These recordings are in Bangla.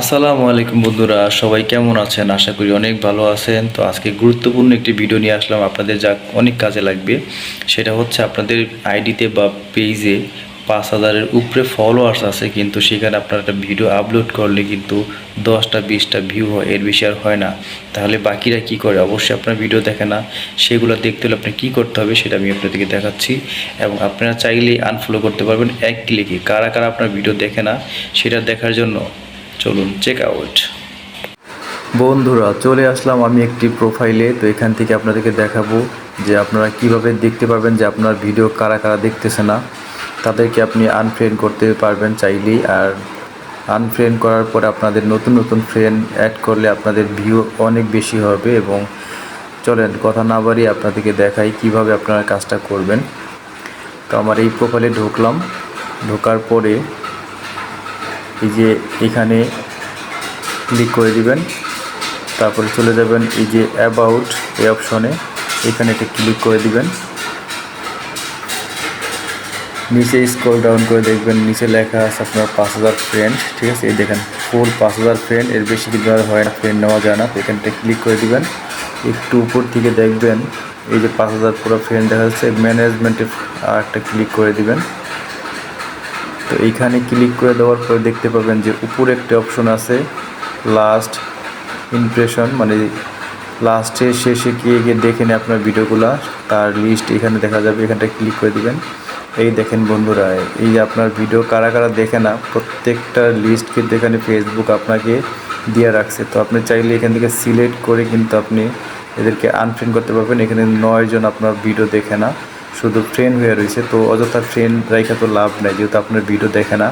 আসসালামু আলাইকুম বন্ধুরা, সবাই কেমন আছেন? আশা করি অনেক ভালো আছেন। তো আজকে গুরুত্বপূর্ণ একটি ভিডিও নিয়ে আসলাম, আপনাদের যা অনেক কাজে লাগবে। সেটা হচ্ছে আপনাদের আইডিতে বা পেজে পাঁচ হাজারের উপরে ফলোয়ার্স আছে, কিন্তু সেখানে আপনারা একটা ভিডিও আপলোড করলে কিন্তু দশটা, বিশটা ভিউ হয়, এর বেশি আর হয় না। তাহলে বাকিরা কি করে? অবশ্যই আপনার ভিডিও দেখে না। সেগুলো দেখতে হলে আপনার কী করতে হবে সেটা আমি আপনাদেরকে দেখাচ্ছি। এবং আপনারা চাইলেই আনফলো করতে পারবেন এক ক্লিকে কারা কারা আপনার ভিডিও দেখে না, সেটা দেখার জন্য চলুন চেক আউট বন্ধুরা, চলে আসলাম আমি একটি প্রোফাইলে তো এখান থেকে আপনাদেরকে দেখাবো যে আপনারা কীভাবে দেখতে পারবেন যে আপনার ভিডিও কারা কারা দেখতেছে না। তাদেরকে আপনি আনফ্রেন্ড করতে পারবেন চাইলেই। আর আনফ্রেন্ড করার পরে আপনাদের নতুন নতুন ফ্রেন্ড অ্যাড করলে আপনাদের ভিউ অনেক বেশি হবে। এবং চলেন, কথা না বাড়িয়ে আপনাদেরকে দেখাই কীভাবে আপনারা কাজটা করবেন। তো আমার এই প্রোফাইলে ঢুকলাম। ঢোকার পরে এই যে এখানে ক্লিক করে দিবেন। তারপরে চলে যাবেন এই যে অ্যাবাউট এই অপশনে এখানে একটা ক্লিক করে দিবেন। নিচে স্ক্রল ডাউন করে দেখবেন, নিচে লেখা আছে আপনার পাঁচ হাজার ফ্রেন্ড ঠিক আছে? এই দেখেন ফুল পাঁচ হাজার ফ্রেন্ড এর বেশি কিন্তু আর হয় না ফ্রেন্ড নেওয়া যায় না। তো ক্লিক করে দিবেন। একটু উপর থেকে দেখবেন, এই যে পাঁচ হাজার পুরো ফ্রেন্ড দেখা যাচ্ছে। ম্যানেজমেন্টে একটা ক্লিক করে দিবেন। তো এইখানে ক্লিক করে দেওয়ার পরে দেখতে পাবেন যে উপরে একটা অপশন আছে লাস্ট ইমপ্রেশন মানে লাস্টে শেষে গিয়ে গিয়ে দেখে নেন আপনার ভিডিওগুলো, তার লিস্ট এখানে দেখা যাবে এখানটা ক্লিক করে দিবেন। এই দেখেন বন্ধুরা, এই যে আপনার ভিডিও কারা কারা দেখে না, প্রত্যেকটা লিস্ট কিন্তু এখানে ফেসবুক আপনাকে দিয়ে রাখছে। তো আপনি চাইলে এখান থেকে সিলেক্ট করে কিন্তু আপনি এদেরকে আনফ্রেন্ড করতে পারবেন। এখানে নয়জন আপনার ভিডিও দেখে না। শুধু ফ্রেন্ড হয়ে রয়েছে, তো অযথা ফ্রেন্ড রাইখা তো লাভ নেই, যেহেতু আপনার ভিডিও দেখে না।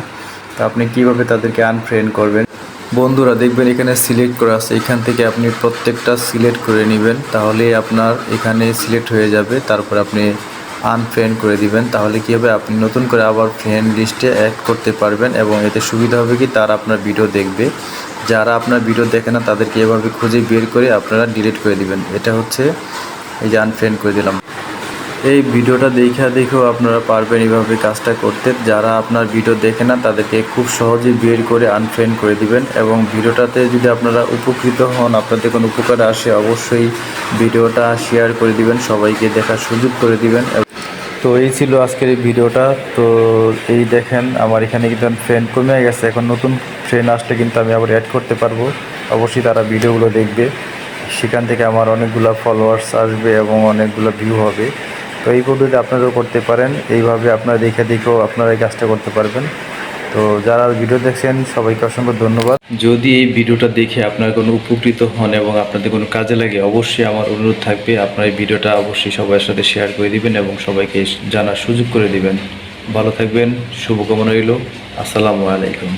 তো আপনি কীভাবে তাদেরকে আনফ্রেন্ড করবেন? বন্ধুরা, দেখবেন এখানে সিলেক্ট করা আছে। এখান থেকে আপনি প্রত্যেকটা সিলেক্ট করে নেবেন, তাহলে আপনার এখানে সিলেক্ট হয়ে যাবে, তারপর আপনি আনফ্রেন্ড করে দিবেন। তাহলে কী হবে? আপনি নতুন করে আবার ফ্রেন্ড লিস্টে অ্যাড করতে পারবেন এবং এতে সুবিধা হবে কি? তারা আপনার ভিডিও দেখবে। যারা আপনার ভিডিও দেখে না, তাদেরকে এভাবে খুঁজে বের করে আপনারা ডিলিট করে দিবেন। এটা হচ্ছে এই যে আনফ্রেন্ড করে দিলাম। এই ভিডিওটা দেখা দেখেও আপনারা পারবেন এইভাবে কাজটা করতে। যারা আপনার ভিডিও দেখে না, তাদেরকে খুব সহজেই বের করে আনফ্রেন্ড করে দিবেন এবং ভিডিওটাতে যদি আপনারা উপকৃত হন, আপনাদের কোনো উপকার আসে, অবশ্যই ভিডিওটা শেয়ার করে দিবেন, সবাইকে দেখার সুযোগ করে দিবেন। তো এই ছিল আজকের এই ভিডিওটা। তো এই দেখেন, আমার এখানে কিন্তু ফ্রেন্ড কমে গেছে। এখন নতুন ফ্রেন্ড আসলে কিন্তু আমি আবার অ্যাড করতে পারব। অবশ্যই তারা ভিডিওগুলো দেখবে। সেখান থেকে আমার অনেকগুলো ফলোয়ার্স আসবে এবং অনেকগুলো ভিউ হবে। তো এই পদ্ধতি আপনারাও করতে পারেন। এইভাবে আপনারা দেখে দেখেও আপনারা এই কাজটা করতে পারবেন। তো যারা ভিডিও দেখছেন, সবাইকে অসংখ্য ধন্যবাদ। যদি এই ভিডিওটা দেখে আপনার কোনো উপকৃত হন এবং আপনাদের কোনো কাজে লাগে, অবশ্যই আমার অনুরোধ থাকবে, আপনার এই ভিডিওটা অবশ্যই সবার সাথে শেয়ার করে দিবেন এবং সবাইকে জানার সুযোগ করে দিবেন। ভালো থাকবেন, শুভকামনা রইল। আসসালামু আলাইকুম।